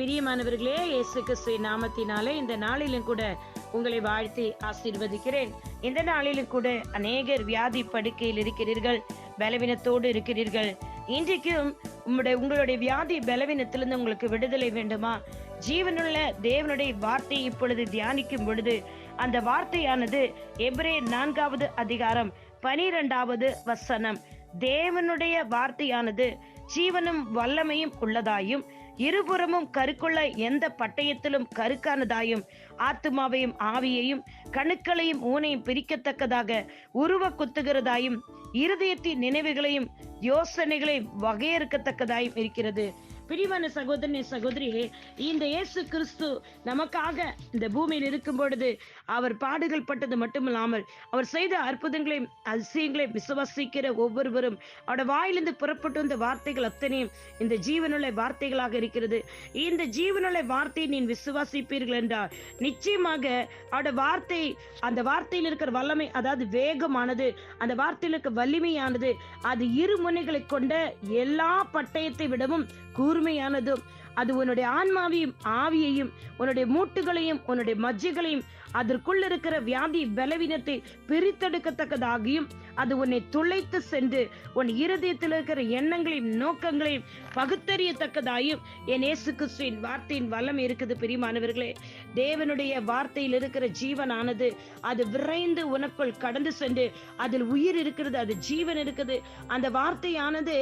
பிரியமானவர்களே இயேசு கிறிஸ்து நாமத்தினாலே இந்த நாளிலும் கூட உங்களை வாழ்த்தி ஆசீர்வதிக்கிறேன். இந்த நாளிலும் கூட அநேகர் வியாதி படுக்கையில் இருக்கிறீர்கள் பலவீனத்தோடு இருக்கிறீர்கள். இன்றைக்கும் உங்களுடைய உங்களுடைய வியாதி பலவீனத்திலிருந்து உங்களுக்கு விடுதலை வேண்டுமா? ஜீவனுள்ள தேவனுடைய வார்த்தையை இப்பொழுது தியானிக்கும் பொழுது அந்த வார்த்தையானது எப்ரே நான்காவது அதிகாரம் பனிரெண்டாவது வசனம். தேவனுடைய வார்த்தையானது ஜீவனும் வல்லமையும் உள்ளதாயும் இருபுறமும் கருக்குள்ள எந்த பட்டயத்திலும் கருக்கானதாயும் ஆத்துமாவையும் ஆவியையும் கணுக்களையும் ஊனையும் பிரிக்கத்தக்கதாக உருவ குத்துகிறதாயும் இருதயத்தின் நினைவுகளையும் யோசனைகளையும் வகையறுக்கத்தக்கதாயும் இருக்கிறது. பிரிவான சகோதரனே சகோதரியே இந்த இயேசு கிறிஸ்து நமக்காக இந்த பூமியில் இருக்கும் பொழுது அவர் பாடுகள் பட்டது மட்டுமில்லாமல் அவர் செய்த அற்புதங்களையும் அதிசயங்களையும் விசுவாசிக்கிற ஒவ்வொருவரும் அவருடைய வாயிலிருந்து புறப்பட்டு வந்த வார்த்தைகள் அத்தனையும் இந்த ஜீவனுள்ள வார்த்தைகளாக இருக்கிறது. இந்த ஜீவனுள்ள வார்த்தையை நீ விசுவாசிப்பீர்கள் என்றால் நிச்சயமாக அவருடைய வார்த்தை அந்த வார்த்தையில் இருக்கிற வல்லமை அதாவது வேகமானது அந்த வார்த்தையில் இருக்க வலிமையானது அது இரு முனைகளை கொண்ட எல்லா பட்டயத்தை விடவும் கூர்மையானதும். அது உன்னுடைய ஆன்மாவையும் ஆவியையும் உன்னுடைய மூட்டுகளையும் உன்னுடைய மஜ்ஜைகளையும் அதற்குள் இருக்கிற வியாதி பலவீனத்தை பிரித்தெடுக்கத்தக்கதாகியும் அது உன்னை துளைத்து சென்று உன் இருதயத்தில் இருக்கிற எண்ணங்களையும் நோக்கங்களையும் பகுத்தறியத்தக்கதாயும் என் இயேசு கிறிஸ்துவின் வார்த்தையின் வல்லம் இருக்குது பிரியமானவர்களே. தேவனுடைய வார்த்தையில் இருக்கிற ஜீவனானது அது விரைந்து உனக்குள் கடந்து சென்று அதில் உயிர் இருக்கிறது அது ஜீவன் இருக்குது. அந்த வார்த்தையானது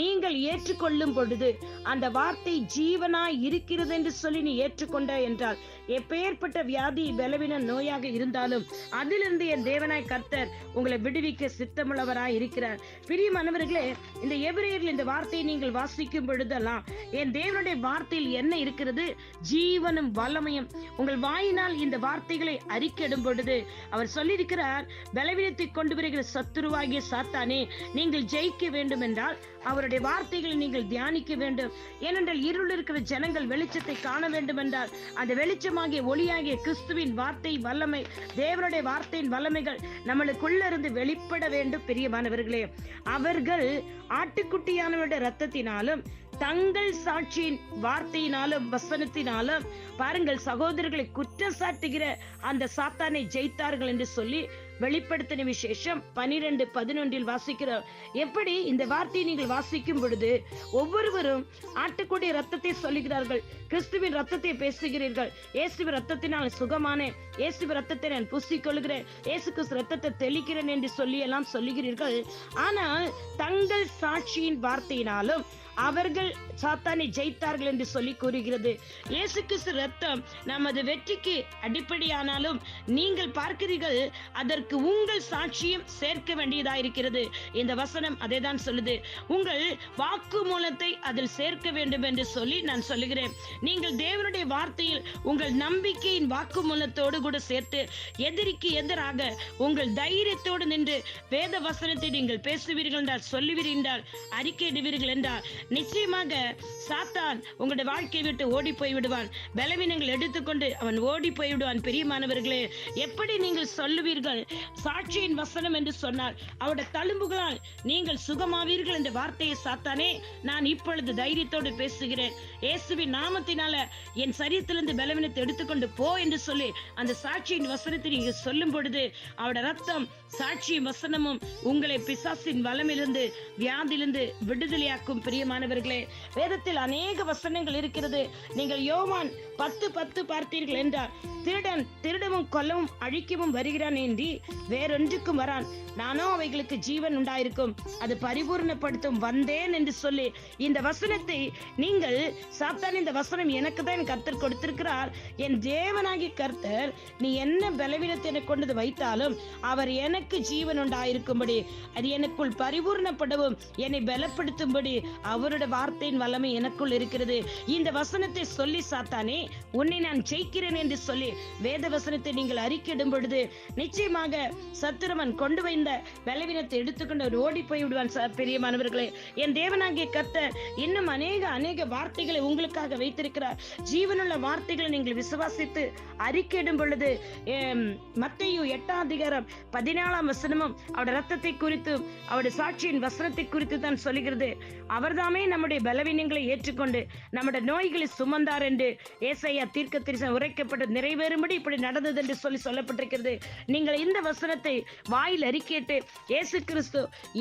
நீங்கள் ஏற்றுக்கொள்ளும் பொழுது அந்த வார்த்தை ஜீவனாய் இருக்கிறது என்று சொல்லி நீ ஏற்றுக்கொண்ட என்றால் எப்பேற்பட்ட வியாதி பலவீன நோயாக இருந்தாலும் அதிலிருந்து என் தேவனாய் கர்த்தர் உங்களை விடுவிக்க சித்தமுள்ளவராய் இருக்கிறார். பிரியமானவர்களே இந்த எபிரேயர்கள் இந்த வார்த்தையை நீங்கள் வாசிக்கும் பொழுதெல்லாம் என் தேவனுடைய வார்த்தையில் என்ன இருக்கிறது? ஜீவனும் வல்லமையும். உங்கள் வாயினால் இந்த வார்த்தைகளை அறிக்கையிடும் பொழுது அவர் சொல்லியிருக்கிறார் பலவீனத்தை கொண்டு வருகிற சத்துருவாகிய சாத்தானே நீங்கள் ஜெயிக்க வேண்டும் என்றால் அவருடைய வார்த்தைகளை நீங்கள் தியானிக்க வேண்டும். ஏனென்றால் இருள் இருக்கிற ஜனங்கள் வெளிச்சத்தை காண வேண்டும் என்றால் அந்த வெளிச்சமாகிய ஒளியாகிய கிறிஸ்துவின் வார்த்தை வல்லமை தேவனுடைய வார்த்தையின் வல்லமைகள் நம்மளுக்குள்ள இருந்து வெளிப்பட வேண்டும் பெரியமானவர்களே அவர்கள் ஆட்டுக்குட்டியானவருடைய ரத்தத்தினாலும் தங்கள் சாட்சியின் வார்த்தையினாலும் வசனத்தினாலும் பாருங்கள் சகோதரர்களை குற்றம் சாட்டுகிற அந்த சாத்தானை ஜெயித்தார்கள் என்று சொல்லி வெளிப்படுத்தின விசேஷம் பனிரெண்டு பதினொன்றில் வாசிக்கிறோம். எப்படி இந்த வார்த்தையை நீங்கள் வாசிக்கும் பொழுது ஒவ்வொருவரும் ஆட்டுக்குடி ரத்தத்தை சொல்லுகிறார்கள். கிறிஸ்துவின் ரத்தத்தை பேசுகிறீர்கள். இயேசுவின் ரத்தத்தினால் சுகமானேன். இயேசுவின் ரத்தத்தை நான் பூசிக்கொள்கிறேன். இயேசு கிறிஸ்து ரத்தத்தை தெளிக்கிறேன் என்று சொல்லி எல்லாம் சொல்லுகிறீர்கள். ஆனால் தங்கள் சாட்சியின் வார்த்தையினாலும் அவர்கள் சாத்தானை ஜெயித்தார்கள் என்று சொல்லி கூறுகிறது. இயேசு கிறிஸ்து ரத்தம் நமது வெற்றிக்கு அடிப்படையானாலும் நீங்கள் பார்க்கிறீர்கள் அதற்கு உங்கள் சாட்சியம் சேர்க்க வேண்டியதா இருக்கிறது இந்த வசனம் அதை தான் சொல்லுது. உங்கள் வாக்கு மூலத்தை அதில் சேர்க்க வேண்டும் என்று சொல்லி நான் சொல்லுகிறேன். நீங்கள் தேவனுடைய வார்த்தையில் உங்கள் நம்பிக்கையின் வாக்கு மூலத்தோடு கூட சேர்த்து எதிரிக்கு எதிராக உங்கள் தைரியத்தோடு நின்று வேத வசனத்தை நீங்கள் பேசுவீர்கள் என்றால் சொல்லுவீர்கள் என்றால் அறிக்கையிடுவீர்கள் என்றால் நிச்சயமாக சாத்தான் உங்களுடைய வாழ்க்கையை விட்டு ஓடி போய் விடுவான். பலவீனங்கள் எடுத்துக்கொண்டு அவன் ஓடி போய் விடுவான். பெரியமானவர்களே எப்படி நீங்கள் சொல்லுவீர்கள்? சாட்சியின் வசனம் என்று சொன்னார். அவருடைய தழும்புகளால் நீங்கள் சுகமாவீர்கள் என்ற வார்த்தையை சாத்தானே நான் இப்பொழுது தைரியத்தோடு பேசுகிறேன். இயேசுவின் நாமத்தினால என் சரீரத்திலிருந்து பலவீனத்தை எடுத்துக்கொண்டு போ என்று சொல்லி அந்த சாட்சியின் வசனத்தை நீங்க சொல்லும் பொழுது அவருடைய ரத்தம் சாட்சியின் வசனமும் உங்களை பிசாசின் வளமிலிருந்து வியாதிலிருந்து விடுதலையாக்கும் பிரியமானவர்களே. வேதத்தில் அநேக வசனங்கள் இருக்கிறது. நீங்கள் யோவான் பத்து பத்து பார்த்தீர்கள் என்றார் திருடன் திருடவும் கொல்லவும் அழிக்கவும் வருகிறான் என்று வேறொன்றுக்கும் வரான். நானோ அவைகளுக்கு ஜீவன் உண்டாயிருக்கும். அது பரிபூர்ணப்படுத்தும் வந்தேன் என்று சொல்லி இந்த வசனத்தை நீங்கள் சாத்தான் இந்த வசனம் எனக்கு தான் கர்த்தர் கொடுத்திருக்கிறார். என் தேவனாகி கர்த்தர் நீ என்ன பலவீனத்தை எனக்கு கொண்டு வைத்தாலும் அவர் எனக்கு ஜீவன் உண்டாயிருக்கும்படி அது எனக்குள் பரிபூர்ணப்படவும் என்னை பலப்படுத்தும்படி அவருடைய வார்த்தையின் வல்லமை எனக்குள் இருக்கிறது. இந்த வசனத்தை சொல்லி சாத்தானே உன்னை நான் ஜெயிக்கிறேன் என்று சொல்லி வேத வசனத்தை நீங்கள் அறிக்கையிடும் பொழுது நிச்சயமாக சத்துருவன் கொண்டு வைந்த பலவீனத்தை எடுத்துக்கொண்டு அவர் ஓடி போய் விடுவான் சார் பெரியமானவர்களே என் தேவனாகிய கத்த இன்னும் அநேக அநேக வார்த்தைகளை உங்களுக்காக வைத்திருக்கிறார். ஜீவனுள்ள வார்த்தைகளை நீங்கள் விசுவாசித்து அறிக்கையிடும் பொழுது மத்தையு எட்டாம் அதிகாரம் பதினாலாம் வசனமும் அவருடைய ரத்தத்தை குறித்து அவருடைய சாட்சியின் வசனத்தை குறித்து தான் சொல்லுகிறது. அவர்தாமே நம்முடைய பலவீனங்களை ஏற்றுக்கொண்டு நம்முடைய நோய்களை சுமந்தார் என்று ஏசையா தீர்க்க தரிசனம் உரைக்கப்பட்டு நிறைவேறும்படி இப்படி நடந்தது என்று சொல்லி சொல்லப்பட்டிருக்கிறது. நீங்கள் இந்த வசனத்தை வாயில் அறிக்கையிட்டு இயேசு கிறிஸ்து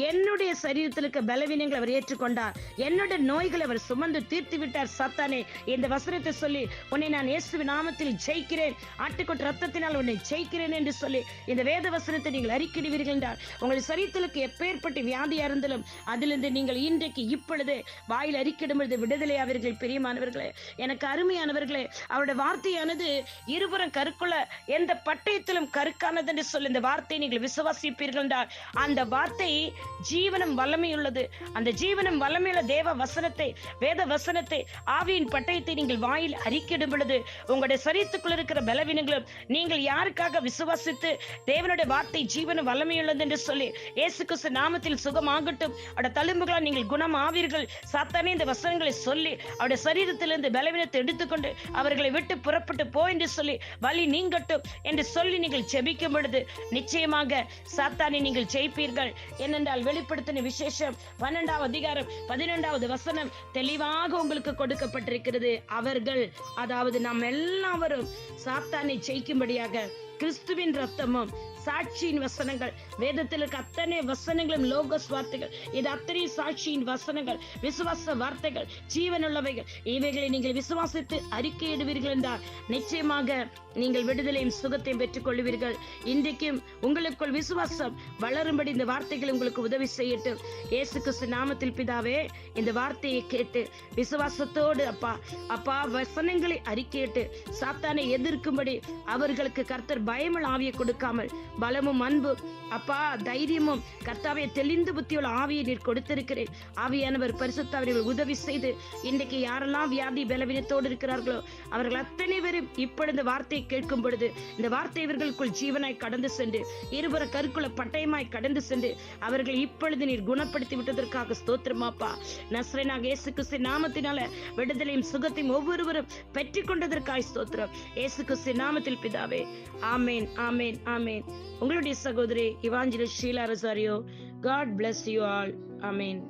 என்னுடைய சரீரத்தில் இருக்க பலவீனங்களை அவர் ஏற்றுக்கொண்டார். என்னுடைய நோய்களை அவர் சுமந்து தீர்த்து விட்டார் சத்தானே. இந்த வசனத்தை சொல்லி உன்னை நான் இயேசுவின் நாமத்தில் ஜெயிக்கிறேன். ஆட்டுக்கொட்டு ரத்தத்தினால் உன்னை ஜெயிக்கிறேன் என்று சொல்லி இந்த வேத வசனத்தை நீங்கள் அறிக்கிடுவீர்கள் என்றால் உங்கள் சரீரத்திற்கு எப்பேற்பட்ட வியாதியா இருந்தாலும் அதிலிருந்து நீங்கள் இன்றைக்கு இப்பொழுது வாயில் அறிக்கிடும் பொழுது விடுதலையாவீர்கள் பிரியமானவர்களே. எனக்கு அருமையானவர்களே அவருடைய வார்த்தையானது இருபுறம் கருக்குள்ள எந்த பட்டயத்திலும் கருக்கானது என்று சொல்லி இந்த வார்த்தையை நீங்கள் விசுவாசிப்பீர்கள் என்றால் அந்த வார்த்தை ஜீவனம் வல்லமையுள்ளது அந்த ஜீவனம் வல்லமையுள்ள தேவ வசனத்தை வேத வசனத்தை ஆவியின் பட்டயத்தை நீங்கள் வாயில் அறிக்கிடும் பொழுது உங்களுடைய சரீரத்துக்குள் இருக்கிற பலவீனங்களும் நீங்கள் யாருக்காக விசுவாசித்து தேவனுடைய வார்த்தை ஜீவனம் வல்லமையுள்ளது என்று சொல்லி இயேசு கிறிஸ்து நாமத்தில் சுகமாகட்டும். அவருடைய தழும்புகளால் நீங்கள் குணம் ஆவீர்கள் சாத்தானே இந்த வசனங்களை சொல்லி அவருடைய சரீரத்திலிருந்து பலவீனத்தை எடுத்துக்கொண்டு அவர்களை விட்டு புறப்பட்டு போ என்று சொல்லி வழி நீங்கட்டும் என்று சொல்லி நீங்கள் ஜெபிக்கும் பொழுது நிச்சயமாக சாத்தானை நீங்கள் ஜெயிப்பீர்கள். ஏனென்றால் வெளிப்படுத்தின விசேஷம் பன்னெண்டாவது அதிகாரம் பதினெண்டாவது வசனம் தெளிவாக உங்களுக்கு கொடுக்கப்பட்டிருக்கிறது. அவர்கள் அதாவது நாம் எல்லாவரும் சாத்தானை ஜெயிக்கும்படியாக கிறிஸ்துவின் ரத்தமும் சாட்சியின் வசனங்கள். வேதத்தில் இருக்க அத்தனை வசனங்களும் லோகஸ் வார்த்தைகள். இது அத்தனை சாட்சியின் வசனங்கள் விசுவாச வார்த்தைகள் ஜீவனுள்ளவைகள். இவைகளை நீங்கள் விசுவாசித்து அறிக்கையிடுவீர்கள் என்றால் நிச்சயமாக நீங்கள் விடுதலையும் சுகத்தையும் பெற்றுக் கொள்வீர்கள் இன்றைக்கும் உங்களுக்குள் விசுவாசம் வளரும்படி இந்த வார்த்தைகள் உங்களுக்கு உதவி செய்யட்டும். இயேசு கிறிஸ்து நாமத்தில் பிதாவே இந்த வார்த்தையை கேட்டு விசுவாசத்தோடு அப்பா அப்பா வசனங்களை அறிக்கையிட்டு சாத்தானை எதிர்க்கும்படி அவர்களுக்கு கர்த்தர் பயமல் ஆவியை கொடுக்காமல் பலமும் அன்பு. அப்பா தைரியமும். கர்த்தாவை தெளிந்த புத்தியுள்ள ஆவியை நீர் கொடுத்திருக்கிறேன். ஆவியானவர் பரிசுத்த அவர்கள் உதவி செய்து இன்றைக்கு யாரெல்லாம் வியாதி பலவீனத்தோடு இருக்கிறார்களோ அவர்கள் அத்தனை பேரும் இப்பொழுது வார்த்தையை கேட்கும் பொழுது இந்த வார்த்தை இவர்களுக்குள் ஜீவனாய் கடந்து சென்று இருபுற கருக்குள்ள பட்டயமாய் கடந்து சென்று அவர்கள் இப்பொழுது நீர் குணப்படுத்தி விட்டதற்காக ஸ்தோத்திரமாப்பா நஸ்ரேனாக இயேசு கிறிஸ்து நாமத்தினால விடுதலையும் சுகத்தையும் ஒவ்வொருவரும் பெற்றுக் கொண்டதற்காய் ஸ்தோத்திரம். இயேசு கிறிஸ்து நாமத்தில் பிதாவே. ஆமேன் ஆமேன் ஆமேன். உங்களுடைய சகோதரி Evangeline Sheela Rosario. God bless you all amen